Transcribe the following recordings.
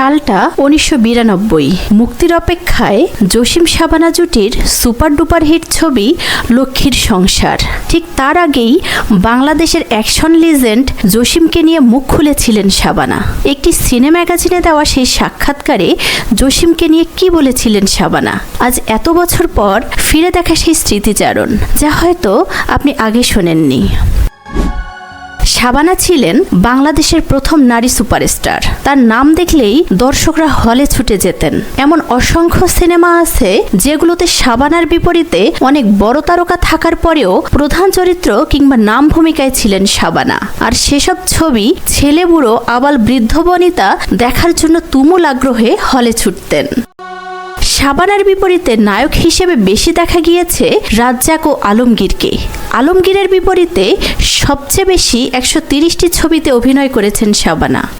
সালটা উনিশশো বিরানব্বই। মুক্তির অপেক্ষায় জসিম সাবানা জুটির সুপার ডুপার হিট ছবি লক্ষ্মীর সংসার। ঠিক তার আগেই বাংলাদেশের অ্যাকশন লিজেন্ড জসিমকে নিয়ে মুখ খুলেছিলেন শাবানা। একটি সিনে ম্যাগাজিনে দেওয়া সেই সাক্ষাৎকারে জসিমকে নিয়ে কি বলেছিলেন শাবানা? আজ এত বছর পর ফিরে দেখা সেই স্মৃতিচারণ, যা হয়তো আপনি আগে শোনেননি। শাবানা ছিলেন বাংলাদেশের প্রথম নারী সুপারস্টার। তার নাম দেখলেই দর্শকরা হলে ছুটে যেতেন। এমন অসংখ্য সিনেমা আছে যেগুলোতে শাবানার বিপরীতে অনেক বড় তারকা থাকার পরেও প্রধান চরিত্র কিংবা নাম ভূমিকায় ছিলেন শাবানা। আর সেসব ছবি ছেলে বুড়ো আবাল বৃদ্ধ বনিতা দেখার জন্য তুমুল আগ্রহে হলে ছুটতেন। শাবানার বিপরীতে নায়ক হিসেবে বেশি দেখা গিয়েছে রাজ্জাক ও আলমগীরকে। আলমগীরের বিপরীতে সবচেয়ে বেশি একশো তিরিশটি ছবিতে অভিনয় করেছেন শাবানা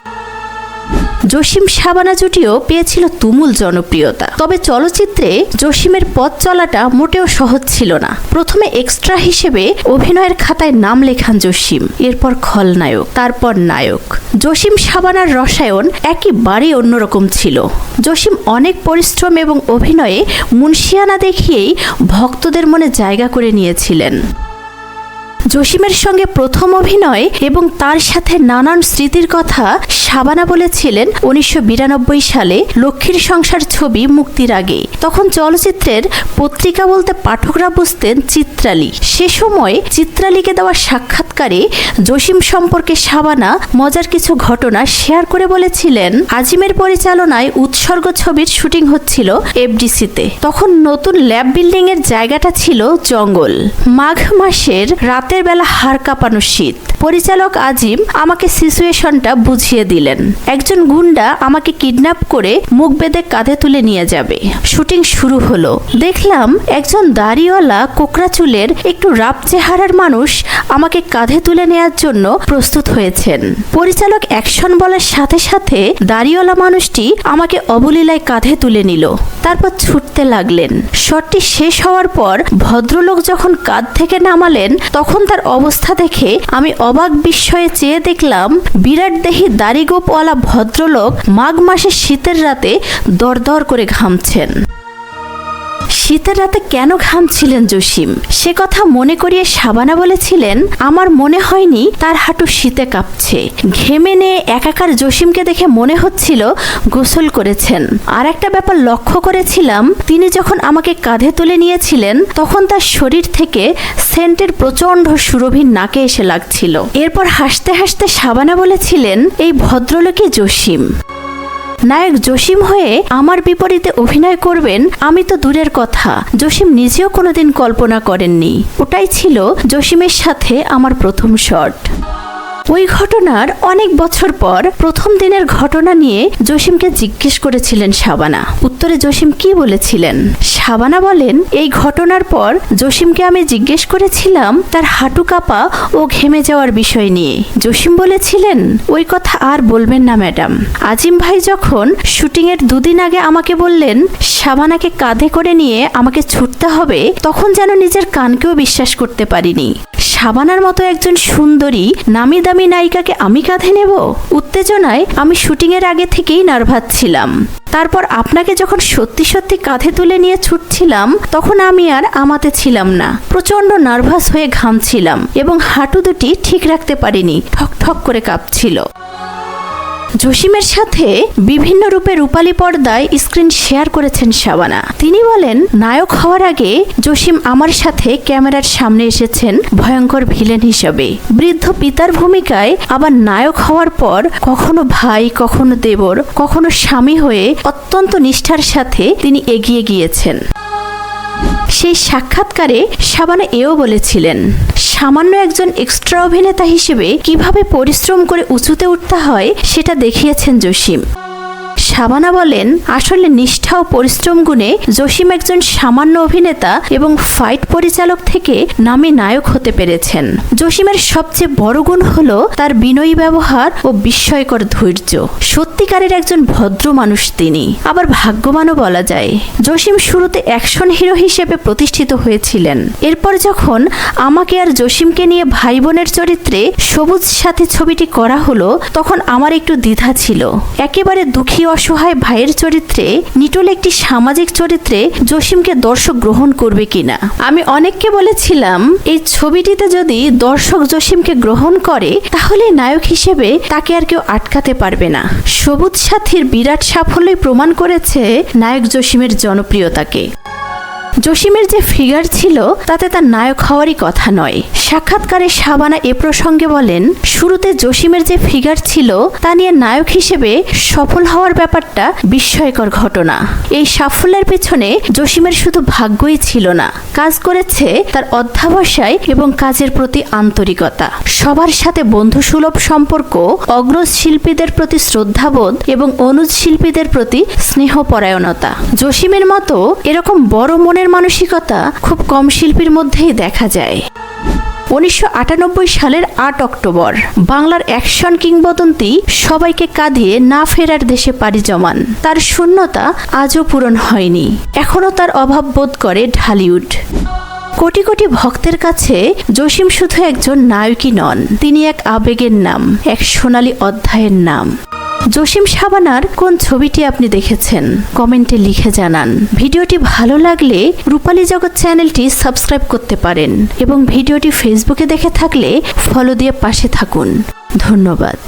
জসিম শাবানা জুটিও পেয়েছিল তুমুল জনপ্রিয়তা। তবে চলচ্চিত্রে জসিমের পথ চলাটা মোটেও সহজ ছিল না। প্রথমে এক্সট্রা হিসেবে অভিনয়ের খাতায় নাম লেখান জসিম, এরপর খলনায়ক, তারপর নায়ক। জসিম শাবানার রসায়ন একেবারেই অন্যরকম ছিল। জসিম অনেক পরিশ্রম এবং অভিনয়ে মুন্সিয়ানা দেখিয়েই ভক্তদের মনে জায়গা করে নিয়েছিলেন। জসিমের সঙ্গে প্রথম অভিনয় এবং তার সাথে নানান স্মৃতির কথা শাবানা বলেছিলেন উনিশশো বিরানব্বই সালে লক্ষ্মীর সংসার ছবি মুক্তির আগে। তখন চলচ্চিত্রের পত্রিকা বলতে পাঠকরা বুঝতেন চিত্রালী। সে সময় চিত্রালীকে দেওয়া সাক্ষাৎকারে জসিম সম্পর্কে শাবানা মজার কিছু ঘটনা শেয়ার করে বলেছিলেন, আজিমের পরিচালনায় উৎসর্গ ছবির শুটিং হচ্ছিল এফডিসিতে। তখন নতুন ল্যাব বিল্ডিং এর জায়গাটা ছিল জঙ্গল। মাঘ মাসের রাতের বেলা হাড় কাঁপানো শীত। পরিচালক আজিম আমাকে সিচুয়েশনটা বুঝিয়ে দিলেন। একজন গুন্ডা আমাকে কিডন্যাপ করে মুখ বেঁধে কাঁধে তুলে নিয়ে যাবে। শুটিং শুরু হলো। দেখলাম একজন দাড়িওয়ালা কোকড়া চুলের একটু রাপ চেহারার মানুষ আমাকে কাঁধে তুলে নেওয়ার জন্য প্রস্তুত হয়েছেন। পরিচালক অ্যাকশন বলার সাথে সাথে দাড়িওয়ালা মানুষটি আমাকে অবলীলায় কাঁধে তুলে নিল। তারপর ছুটতে লাগলেন। শটটি শেষ হওয়ার পর ভদ্রলোক যখন কাঁধ থেকে নামালেন, তখন তার অবস্থা দেখে আমি অবাক বিস্ময়ে চেয়ে দেখলাম, বিরাট দেহি দাড়িগোপওয়ালা ভদ্রলোক মাঘ মাসের শীতের রাতে দরদর করে ঘামছেন। শীতের রাতে কেন ঘামছিলেন জসিম? সে কথা মনে করিয়ে সাবানা বলেছিলেন, আমার মনে হয়নি তার হাঁটু শীতে কাঁপছে। ঘেমে নিয়ে একাকার জসিমকে দেখে মনে হচ্ছিল গোসল করেছেন। আর একটা ব্যাপার লক্ষ্য করেছিলাম, তিনি যখন আমাকে কাঁধে তুলে নিয়েছিলেন, তখন তার শরীর থেকে সেন্টের প্রচণ্ড সুরভির নাকে এসে লাগছিল। এরপর হাসতে হাসতে সাবানা বলেছিলেন, এই ভদ্রলোকই জসিম। নায়ক জসিম হয়ে আমার বিপরীতে অভিনয় করবেন, আমি তো দূরের কথা। জসিম নিজেও কোনোদিন কল্পনা করেননি। ওটাই ছিল জসিমের সাথে আমার প্রথম শট। ওই ঘটনার অনেক বছর পর প্রথম দিনের ঘটনা নিয়ে জসিমকে জিজ্ঞেস করেছিলেন শাবানা। উত্তরে জসিম কি বলেছিলেন? শাবানা বলেন, এই ঘটনার পর জসিমকে আমি জিজ্ঞেস করেছিলাম তার হাঁটু কাঁপা ও ঘেমে যাওয়ার বিষয় নিয়ে। জসিম বলেছিলেন, ওই কথা আর বলবেন না, ম্যাডাম। আজিম ভাই যখন শুটিংয়ের দুদিন আগে আমাকে বললেন, শাবানাকে কাঁধে করে নিয়ে আমাকে ছুটতে হবে, তখন যেন নিজের কানকেও বিশ্বাস করতে পারিনি। সাবানার মতো একজন সুন্দরী, নামি দামি নায়িকাকে আমি কাঁধে নেব? উত্তেজনায় আমি শুটিংয়ের আগে থেকেই নার্ভাস ছিলাম। তারপর আপনাকে যখন সত্যি সত্যি কাঁধে তুলে নিয়ে ছুটছিলাম, তখন আমি আর আমাতে ছিলাম না। প্রচণ্ড নার্ভাস হয়ে ঘামছিলাম এবং হাঁটু দুটি ঠিক রাখতে পারিনি ঠক ঠক করে কাঁপছিল। জসিমের সাথে বিভিন্ন রূপে রূপালী পর্দায় স্ক্রিন শেয়ার করেছেন শাবানা। তিনি বলেন, নায়ক হওয়ার আগে জসিম আমার সাথে ক্যামেরার সামনে এসেছেন ভয়ঙ্কর ভিলেন হিসাবে। বৃদ্ধ পিতার ভূমিকায় আবার নায়ক হওয়ার পর কখনো ভাই, কখনো দেবর, কখনো স্বামী হয়ে অত্যন্ত নিষ্ঠার সাথে তিনি এগিয়ে গিয়েছেন। সেই সাক্ষাৎকারে শাবানা এও বলেছিলেন, সামান্য একজন এক্সট্রা অভিনেতা হিসেবে কীভাবে পরিশ্রম করে উঁচুতে উঠতে হয়, সেটা দেখিয়েছেন জসিম। শাবানা বলেন, আসলে নিষ্ঠা ও পরিশ্রম গুণে জসিম একজন সামান্য অভিনেতা এবং ফাইট পরিচালক থেকে নামে নায়ক হতে পেরেছেন। জসিমের সবচেয়ে বড় গুণ হলো তার বিনয়ী ব্যবহার ও বিস্ময়কর ধৈর্য। সত্যিকারের একজন ভদ্র মানুষ তিনি। আবার ভাগ্যবানও বলা যায়। জসিম শুরুতে অ্যাকশন হিরো হিসেবে প্রতিষ্ঠিত হয়েছিলেন। এরপর যখন আমাকে আর জসিমকে নিয়ে ভাই বোনের চরিত্রে সবুজ সাথে ছবিটি করা হলো, তখন আমার একটু দ্বিধা ছিল। একেবারে দুঃখী অসহায় ভাইয়ের চরিত্রে, নিটোল একটি সামাজিক চরিত্রে জসিমকে দর্শক গ্রহণ করবে কিনা? আমি অনেককে বলেছিলাম, এই ছবিটিতে যদি দর্শক জসিমকে গ্রহণ করে, তাহলে নায়ক হিসেবে তাকে আর কেউ আটকাতে পারবে না। সবুজ সাথীর বিরাট সাফল্যই প্রমাণ করেছে নায়ক জসিমের জনপ্রিয়তাকে। জসিমের যে ফিগার ছিল, তাতে তার নায়ক হওয়ারই কথা নয়। সাক্ষাৎকারে শাবানা এ প্রসঙ্গে বলেন, শুরুতে জসিমের যে ফিগার ছিল, তা নিয়ে নায়ক হিসেবে সফল হওয়ার ব্যাপারটা বিস্ময়কর ঘটনা। এই সাফল্যের পেছনে জসিমের শুধু ভাগ্যই ছিল না, কাজ করেছে তার অধ্যাবসায় এবং কাজের প্রতি আন্তরিকতা। সবার সাথে বন্ধুসুলভ সম্পর্ক অগ্রজ শিল্পীদের প্রতি শ্রদ্ধাবোধ এবং অনুজ শিল্পীদের প্রতি স্নেহপরায়ণতা। জসিমের মতো এরকম বড় মনের মানসিকতা খুব কম শিল্পীর মধ্যেই দেখা যায়। উনিশশো আটানব্বই সালের আট অক্টোবর, বাংলার অ্যাকশন কিংবদন্তি সবাইকে কাঁদিয়ে না ফেরার দেশে পাড়ি জমান। তার শূন্যতা আজও পূরণ হয়নি। এখনও তার অভাব বোধ করে ঢালিউড। কোটি কোটি ভক্তের কাছে জসিম শুধু একজন নায়কই নন, তিনি এক আবেগের নাম, এক সোনালী অধ্যায়ের নাম। জসিম সাবানার কোন ছবিটি আপনি দেখেছেন? কমেন্টে লিখে জানান। ভিডিওটি ভালো লাগলে রূপালী জগৎ চ্যানেলটি সাবস্ক্রাইব করতে পারেন এবং ভিডিওটি ফেসবুকে দেখে থাকলে ফলো দিয়ে পাশে থাকুন। ধন্যবাদ।